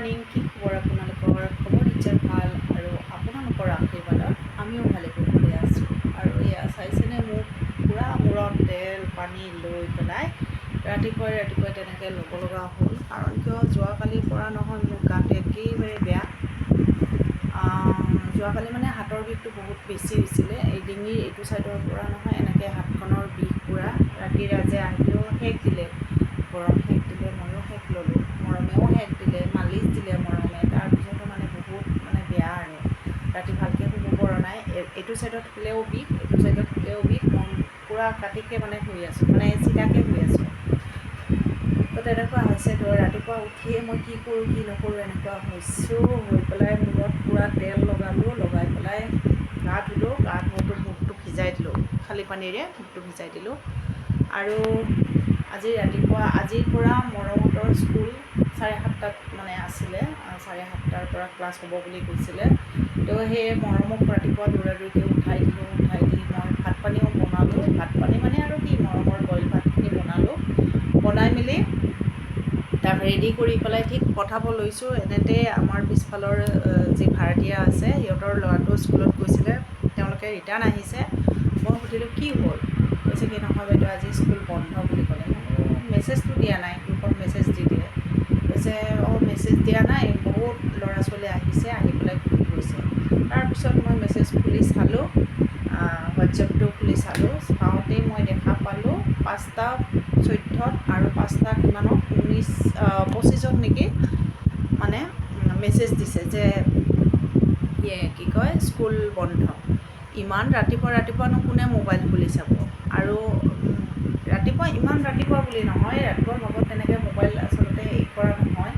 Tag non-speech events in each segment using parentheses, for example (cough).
Morning কি খবৰ আপোনালোকৰ? খবৰ নিশ্চয় ভাল আৰু আপোনালোকৰ আশীৰ্বাদত? আমিও ভালে কৰি আছোঁ। আৰু এয়া চাইছেনে মোক? পূৰা মূৰত তেল পানী লৈ পেলাই ৰাতিপুৱাই ৰাতিপুৱাই তেনেকৈ ল'ব লগা হ'ল। কাৰণ কিয় যোৱাকালিৰ পৰা নহয় মোৰ গাটো একেবাৰে বেয়া। যোৱাকালি মানে হাতৰ বিষটো বহুত বেছি হৈছিলে। এই ডিঙিৰ এইটো ছাইডৰ পৰা নহয় এনেকৈ হাতখনৰ বিষ পূৰা। ৰাতি ৰাজে আহিও শেষ দিলে। দিলে মৰমে তাৰপিছতো মানে বহুত মানে বেয়া আৰু। ৰাতি ভালকৈ শুব পৰা নাই। এইটো ছাইডত শুলেও বিষ এইটো ছাইডত শুলেও বিষ মই পূৰা কাটিকৈ মানে শুই আছোঁ মানে চিধাকৈ শুই আছোঁ। তো তেনেকুৱা হৈছে তো ৰাতিপুৱা উঠিয়ে মই কি কৰোঁ কি নকৰোঁ এনেকুৱা হৈছোঁ। হৈ পেলাই মূৰত পূৰা তেল লগালোঁ লগাই পেলাই গা ধুলোঁ গা ধুওঁতো মুখটো ভিজাই দিলোঁ খালী পানীৰে মুখটো ভিজাই দিলোঁ। আৰু আজি ৰাতিপুৱা আজিৰ পৰা মৰমহঁতৰ স্কুল চাৰে সাতটাত মানে আছিলে চাৰে সাতটাৰ পৰা ক্লাছ হ'ব বুলি কৈছিলে। তো সেই মৰমক ৰাতিপুৱা দৌৰা দৌৰিকৈ উঠাই দিলোঁ উঠাই দি মই ভাত পানীও বনালোঁ। ভাত পানী মানে আৰু কি মৰমৰ বইল ভাতখিনি বনালোঁ। বনাই মেলি তাক ৰেডি কৰি পেলাই ঠিক পঠাব লৈছোঁ। এনেতে আমাৰ পিছফালৰ যি ভাড়াতীয়া আছে সিহঁতৰ ল'ৰাটো স্কুলত গৈছিলে তেওঁলোকে ৰিটাৰ্ণ আহিছে। মই সুধিলোঁ কি হ'ল? কৈছে কি নহয় বাইদেউ আজি স্কুল বন্ধ বুলি ক'লে। মেছেজটো দিয়া নাই গ্ৰুপত মেছেজ দি দিয়ে। কৈছে অঁ মেছেজ দিয়া নাই বহুত ল'ৰা ছোৱালী আহিছে আহি পেলাই ঘূৰি গৈছে তাৰপিছত মই মেছেজ খুলি চালোঁ হোৱাটছএপটো খুলি চালোঁ চাওঁতেই মই দেখা পালোঁ পাঁচটা চৈধ্যত আৰু পাঁচটা কিমানত ঊনৈছ পঁচিছত নেকি মানে মেছেজ দিছে যে কি কয় স্কুল বন্ধ। ইমান ৰাতিপুৱা ৰাতিপুৱানো কোনে মোবাইল খুলি চাব? আৰু ৰাতিপুৱা ইমান ৰাতিপুৱা বুলি নহয় ৰাতিপুৱা ভাগত তেনেকৈ মোবাইল আচলতে হেৰি কৰা নহয়।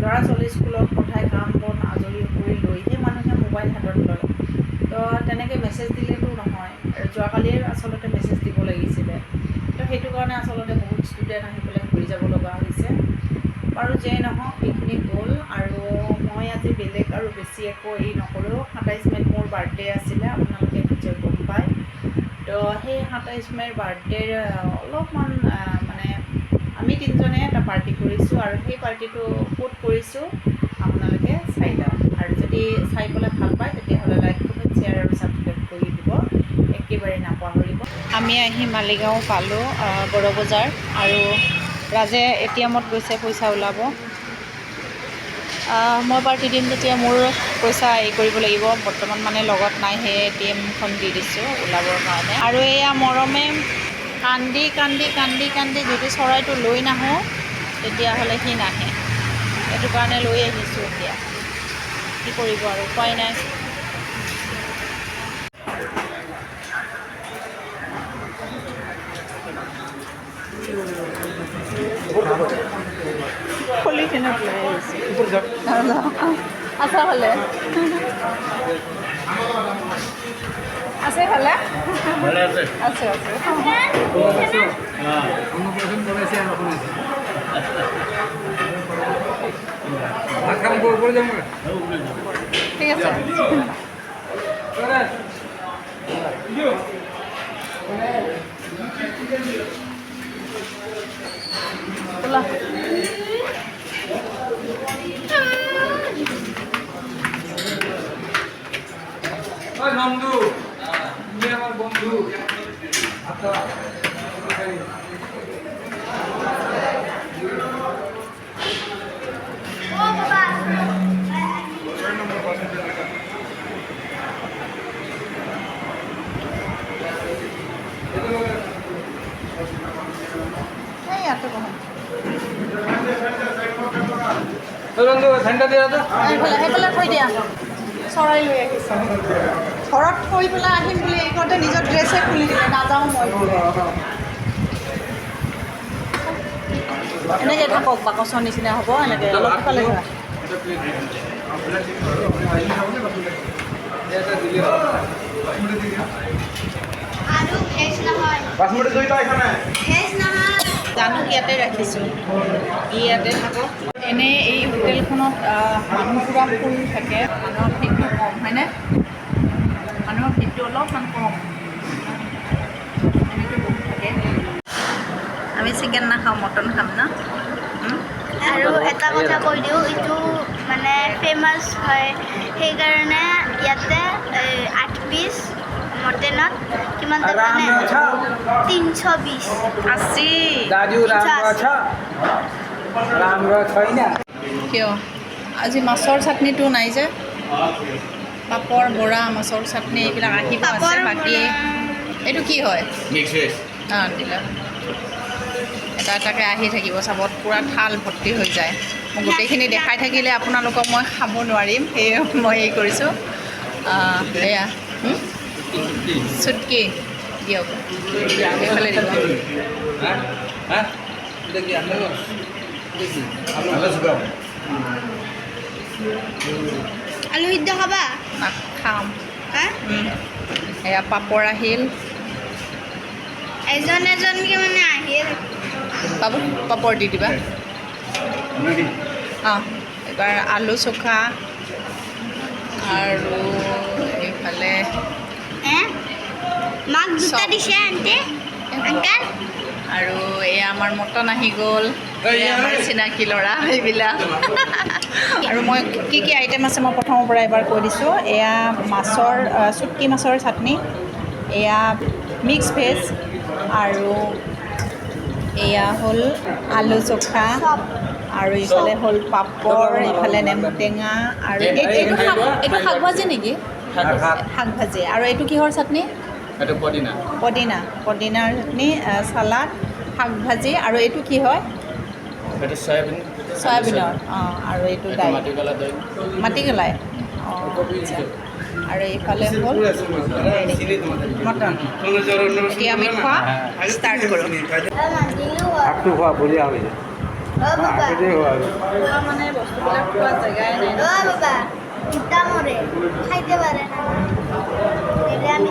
ল'ৰা ছোৱালী স্কুলত পঠাই কাম বন আজৰি কৰি লৈহে মানুহে মোবাইল হাতত লয়। তো তেনেকৈ মেছেজ দিলেতো নহয় যোৱাকালিয়ে আচলতে মেছেজ দিব লাগিছিলে। তো সেইটো কাৰণে আচলতে বহুত ষ্টুডেণ্ট আহি পেলাই ঘূৰি যাব লগা হৈছে। বাৰু যেই নহওক এইখিনি গ'ল আৰু মই আজি বেলেগ আৰু বেছি একো হেৰি নকৰোঁ। সাতাইছ মে'ত মোৰ বাৰ্থডে আছিলে আপোনালোকে নিশ্চয় গম পায়। তো সেই সাতাইছ মে'ৰ বাৰ্থডেৰ অলপমান মানে আমি তিনিজনে এটা পাৰ্টি কৰিছোঁ আৰু সেই পাৰ্টিটো ক'ত কৰিছোঁ আপোনালোকে চাই লওক। আৰু যদি চাই পেলাই ভাল পায় তেতিয়াহ'লে লাইক কমেণ্ট শ্বেয়াৰ আৰু ছাবস্ক্ৰাইব কৰি দিব। একেবাৰে নাপাহৰিব। আমি আহি মালিগাঁও পালোঁ বড় বজাৰ। আৰু ৰাজে এ টি এমত গৈছে পইচা ওলাব। মই পাৰ্টি দিম তেতিয়া মোৰ পইচা হেৰি কৰিব লাগিব। বৰ্তমান মানে লগত নাই সেই এ টি এমখন দি দিছোঁ ওলাবৰ কাৰণে। আৰু এয়া মৰমে কান্দি কান্দি কান্দি কান্দি যদি চৰাইটো লৈ নাহোঁ তেতিয়াহ'লে সি নাহে। সেইটো কাৰণে লৈ আহিছোঁ এতিয়া। কি কৰিব আৰু উপায় নাই। খুলি কিনে আচ্ছা হলে। আছে ভালে আছে। আছে ঠিক আছে। Hola. বন্ধু। তুমি আমার বন্ধু। আচ্ছা, বন্ধু সেন্টার দিয়া তো। এগুলা কই দিয়া? চৰাই লৈ আহিছে ঘৰত থৈ পেলাই আহিম বুলি এইকণতে নিজৰ ড্ৰেছে খুলি দিলে নাযাওঁ মই এনেকৈ থাকক বাকচৰ নিচিনা হ'ব এনেকৈ অলপ নহয়। জানুক ইয়াতে ৰাখিছোঁ। ই ইয়াতে থাকক। এনেই এই হোটেলখনত মানুহ পূৰা ফুল থাকে। মানুহৰ হয়নে মানুহৰ ভিৰটো অলপমান কম আমি চিকেন নাখাওঁ মটন খাম ন? আৰু এটা কথা কৈ দিওঁ এইটো মানে ফেমাছ হয়। সেইকাৰণে ইয়াতে আঠ পিচ মটনত কিমান মানে? তিনিশ বিছ। আশী। কিয়? আজি মাছৰ চাটনিটো নাই যে? পাপৰ বৰা মাছৰ চাটনি এইবিলাক আহিব আছে বাকী। এইটো কি হয়? অঁ দিলা। এটা এটাকৈ আহি থাকিব চাবত পূৰা থাল ভৰ্তি হৈ যায়। মই গোটেইখিনি দেখাই থাকিলে আপোনালোকক মই খাব নোৱাৰিম সেয়ে মই এই কৰিছোঁ। আহ, এয়া? চুটকি দিয়ক। এইফালে দিব। কি আলু সিদ্ধ খাবা? খাম। হা? উম। এয়া পাপৰ আহিল। এজন এজনকে মানে আহিয়ে থাকে বাবু পাপৰ দি দিবা। অঁ এইবাৰ আলু চোখা আৰু এইফালে মাক চব। দিছে আণ্টি আংকাল? আৰু এয়া আমাৰ মটন আহি গ'ল আমাৰ। চিনাকি ল'ৰা এইবিলাক। (laughs) আৰু মই কি কি আইটেম আছে মই প্ৰথমৰ পৰা এবাৰ কৈ দিছোঁ। এয়া মাছৰ চুটকি মাছৰ চাটনি এয়া মিক্স ভেজ আৰু এয়া হ'ল আলু চোখা আৰু ইফালে হ'ল পাপৰ ইফালে নেমু টেঙা আৰু এই- এইটো শাক এইটো শাক ভাজি নেকি? শাক ভাজি। আৰু এইটো কিহৰ চাটনি? এটা পদিনা। পদিনা। পদিনাৰ চাটনি চালাড শাক ভাজি আৰু এইটো কি হয়? এটা সয়াবিন চয়াবিনৰ অঁ আৰু এইটো দাইল। মাটিকলা দই মাটিকলাই? অঁ আচ্ছা। আৰু এইফালে হ'ল মটন। এতিয়া আমি খোৱা ষ্টাৰ্ট কৰোঁ। শাকটো খোৱা বঢ়িয়া হৈছে মানে বস্তুবিলাক খোৱা জেগাই নাই বাবা। তিতা মরে খাইতে পারে না। দিলে আমি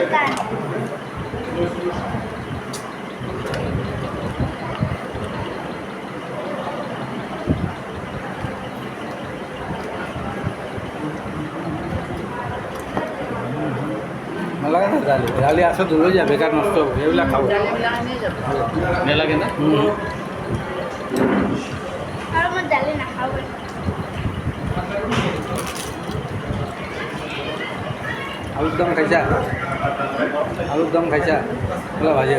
ভাল বস্তু এটা নালাগে না দালি দালি আছে দূৰ হৈ যায় বেকাৰ নষ্ট হ'ব সেইবিলাক খাব দালিবিলাক আনি যাব নালাগে না আৰু মই দালি নাখাওঁ আলুর দম খাইছা আলুর দম খাইছা ওগুলো ভাজি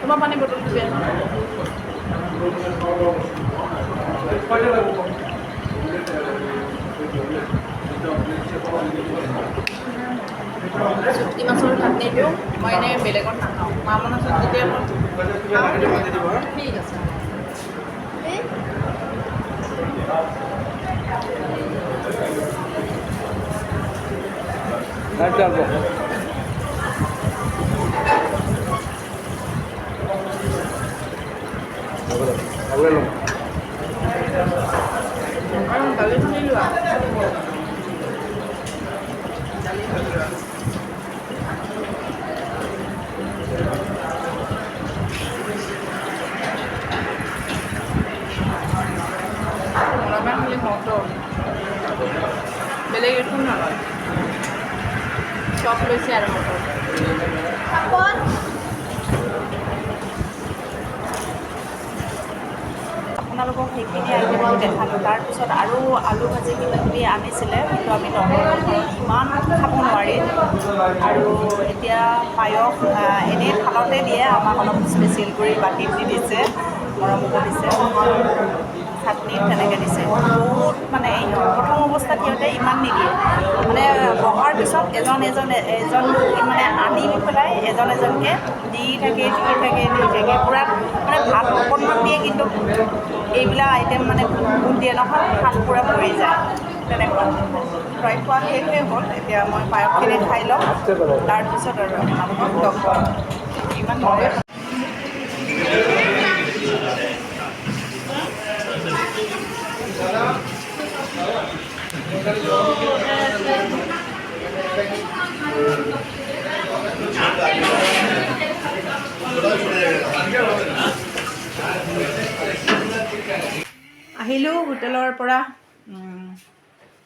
তোমার পানি বোতল দিবে Thank you. চুটকি মাছৰ চাটনিটো মই এনেই বেলেগত নাখাওঁ মা মনছত যেতিয়া মই ঠিক আছে। মটৰ বেলেগ একো নলয় চব লৈছে আৰু মটৰ পাপৰ আপোনালোকক সেইখিনি আইটেম দেখালোঁ। তাৰপিছত আৰু আলু ভাজি কিবা কিবি আনিছিলে কিন্তু আমি নগৰৰ ইমান খাব নোৱাৰি। আৰু এতিয়া পায়স আহ, এনেই থালতে দিয়ে। আমাক অলপ স্পেচিয়েল কৰি বাতিত দি দিছে মৰম কৰিছে চাটনিত তেনেকৈ দিছে। বহুত মানে এই প্ৰথম অৱস্থাত সিহঁতে ইমান নিদিয়ে। মানে বহাৰ পিছত এজন এজন এজন মানে আনি পেলাই এজন এজনকৈ দি থাকে দি থাকে দি থাকে। পূৰা মানে ভাত অকণমান দিয়ে কিন্তু এইবিলাক আইটেম মানে বহুত দিয়ে নহয় ভাত পূৰা ভৰি যায়। তেনেকুৱা। প্ৰায় খোৱা শেষেই হ'ল। এতিয়া মই পায়সখিনি খাই লওঁ। তাৰপিছত আৰু আপোনালোকক লগ পাম। ইমান আহিলোঁ হোটেলৰ পৰা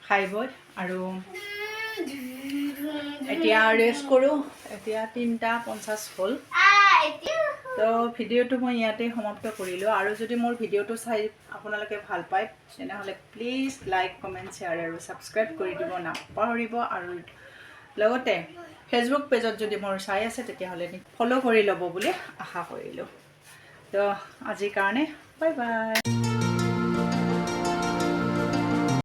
খাই বৈ আৰু এতিয়া ৰেষ্ট কৰোঁ। এতিয়া তিনিটা পঞ্চাছ হ'ল। তো ভিডিঅ'টো মই ইয়াতে সমাপ্ত কৰিলোঁ। আৰু যদি মোৰ ভিডিঅ'টো চাই আপোনালোকে ভাল পায় তেনেহ'লে প্লিজ লাইক কমেণ্ট শ্বেয়াৰ আৰু ছাবস্ক্ৰাইব কৰি দিব নাপাহৰিব। আৰু লগতে ফেচবুক পেজত যদি মোৰ চাই আছে তেতিয়াহ'লে ফ'ল' কৰি ল'ব বুলি আশা কৰিলোঁ। তো আজিৰ কাৰণে বাই বাই